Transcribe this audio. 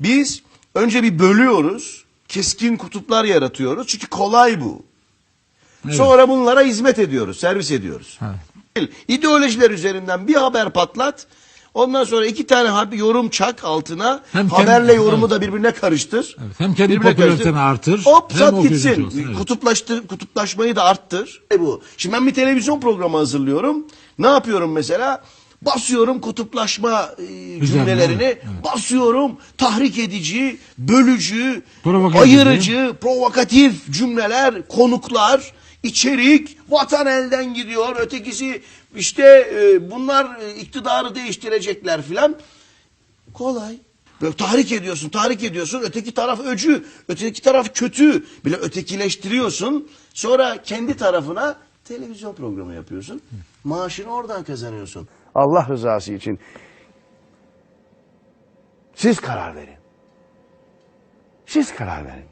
Biz önce bir bölüyoruz. Keskin kutuplar yaratıyoruz. Çünkü kolay bu. Evet. Sonra bunlara hizmet ediyoruz, servis ediyoruz. Evet. İdeolojiler üzerinden bir haber patlat. Ondan sonra iki tane haber, yorum çak altına. Hem haberle kendi- yorumu evet. da birbirine karıştır. Evet, hem kendi popülariteni artır, Hop sat gitsin. olsun, evet. Kutuplaştır, kutuplaşmayı da arttır. E bu. Şimdi ben bir televizyon programı hazırlıyorum. Ne yapıyorum mesela? Basıyorum kutuplaşma e, cümlelerini. evet, Basıyorum tahrik edici, bölücü, Provokatif, ayırıcı, provokatif cümleler, konuklar, içerik, vatan elden gidiyor. Ötekisi işte e, bunlar e, iktidarı değiştirecekler filan. Kolay. Böyle tahrik ediyorsun, tahrik ediyorsun. Öteki taraf öcü, öteki taraf kötü. Bile ötekileştiriyorsun. Sonra kendi tarafına televizyon programı yapıyorsun. Maaşını oradan kazanıyorsun. Allah rızası için siz karar verin. Siz karar verin.